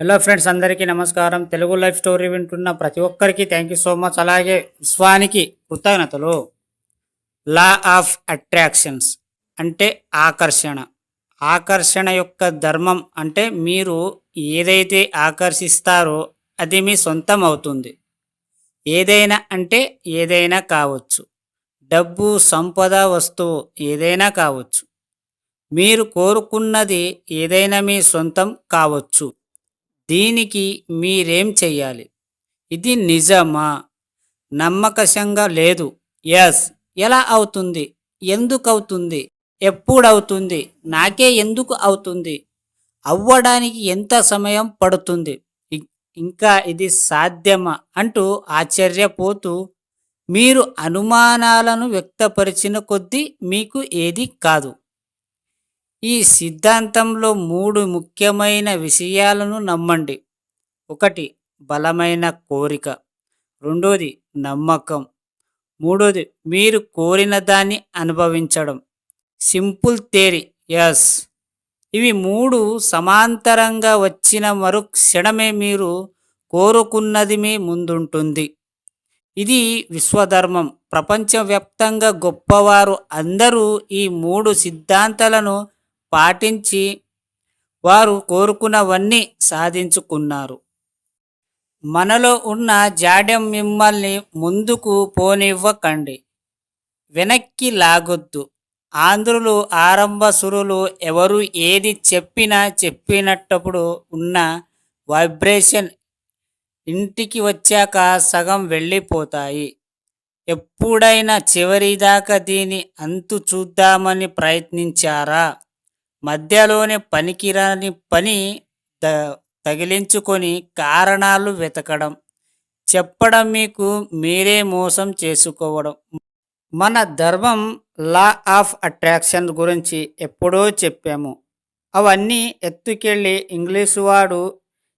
Hello friends అందరికీ నమస్కారం. Telugu life story వింటున్న ప్రతి ఒక్కరికి థ్యాంక్ యూ సో మచ్ అలాగే విశ్వానికి కృతజ్ఞతలు. లా ఆఫ్ అట్రాక్షన్స్ అంటే ఆకర్షణ. ఆకర్షణ యొక్క ధర్మం అంటే మీరు ఏదైతే ఆకర్షిస్తారో అది మీ సొంతం అవుతుంది. ఏదైనా అంటే ఏదైనా కావచ్చు. డబ్బు సంపద వస్తువు ఏదైనా కావచ్చు. మీరు కోరుకున్నది ఏదైనా మీ సొంతం కావచ్చు. దీనికి మీరేం చెయ్యాలి? ఇది నిజమా? నమ్మకశంగా లేదు. ఎస్ ఎలా అవుతుంది? ఎందుకు అవుతుంది ఎప్పుడు అవుతుంది నాకే ఎందుకు అవుతుంది? అవ్వడానికి ఎంత సమయం పడుతుంది? ఇంకా ఇది సాధ్యమా? అంటూ ఆశ్చర్యపోతూ మీరు అనుమానాలను వ్యక్తపరిచిన కొద్దీ మీకు ఏది కాదు. ఈ సిద్ధాంతంలో మూడు ముఖ్యమైన విషయాలను నమ్మండి. ఒకటి బలమైన కోరిక. రెండోది నమ్మకం. మూడోది మీరు కోరిన దాన్ని అనుభవించడం. సింపుల్ థేరీ ఎస్ ఇవి మూడు సమాంతరంగా వచ్చిన మరు క్షణమే మీరు కోరుకున్నది మీ ముందుంటుంది. ఇది విశ్వధర్మం. ప్రపంచవ్యాప్తంగా గొప్పవారు అందరూ ఈ మూడు సిద్ధాంతాలను పాటించి వారు కోరుకున్నవన్నీ సాధించుకున్నారు. మనలో ఉన్న జాడ్యం మిమ్మల్ని ముందుకు పోనివ్వకండి. వెనక్కి లాగొద్దు. ఆంధ్రులు ఆరంభ సురులు ఎవరు ఏది చెప్పినా చెప్పినప్పుడు ఉన్న వైబ్రేషన్ ఇంటికి వచ్చాక సగం వెళ్ళిపోతాయి. ఎప్పుడైనా చివరిదాకా దీని అంతు చూద్దామని ప్రయత్నించారా? మధ్యలోనే పనికిరాని పని త తగిలించుకొని కారణాలు వెతకడం. చెప్పడం మీకు మీరే మోసం చేసుకోవడం. మన ధర్మం లా ఆఫ్ అట్రాక్షన్ గురించి ఎప్పుడో చెప్పాము. అవన్నీ ఎత్తుకెళ్ళి ఇంగ్లీషు వాడు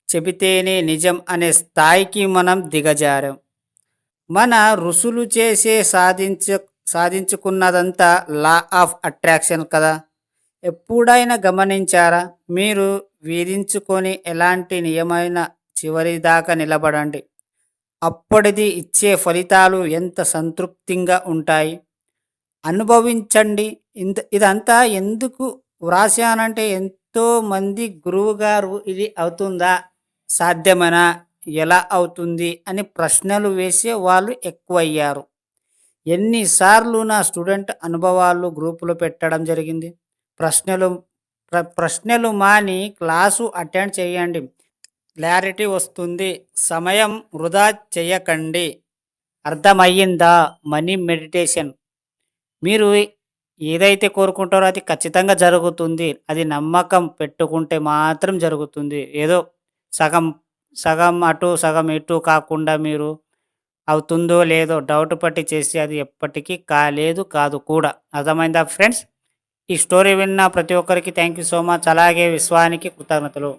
చెబితేనే నిజం అనే స్థాయికి మనం దిగజారాం. మన ఋషులు చేసే సాధించ సాధించుకున్నదంతా లా ఆఫ్ అట్రాక్షన్ కదా. ఎప్పుడైనా గమనించారా? మీరు వీధించుకొని ఎలాంటి నియమైన చివరి దాకా నిలబడండి. అప్పటిది ఇచ్చే ఫలితాలు ఎంత సంతృప్తిగా ఉంటాయి? అనుభవించండి. ఇంత ఇదంతా ఎందుకు వ్రాసానంటే ఎంతోమంది గురువుగారు ఇది అవుతుందా? సాధ్యమేనా? ఎలా అవుతుంది? అని ప్రశ్నలు వేసే వాళ్ళు ఎక్కువయ్యారు. ఎన్నిసార్లు నా స్టూడెంట్ అనుభవాలు గ్రూపులో పెట్టడం జరిగింది? ప్రశ్నలు ప్ర- ప్రశ్నలు మాని క్లాసు అటెండ్ చేయండి. క్లారిటీ వస్తుంది. సమయం వృధా చేయకండి. అర్థమయ్యిందా? Money meditation. మీరు ఏదైతే కోరుకుంటారో అది ఖచ్చితంగా జరుగుతుంది. అది నమ్మకం పెట్టుకుంటే మాత్రం జరుగుతుంది. ఏదో సగం సగం అటు సగం ఇటు కాకుండా మీరు అవుతుందో లేదో డౌట్ పట్టి చేసి అది ఎప్పటికీ కాలేదు కాదు కూడా. అర్థమైందా ఫ్రెండ్స్? ఈ స్టోరీ విన్న ప్రతి ఒక్కరికి థ్యాంక్ యూ సో మచ్. అలాగే విశ్వానికి కృతజ్ఞతలు.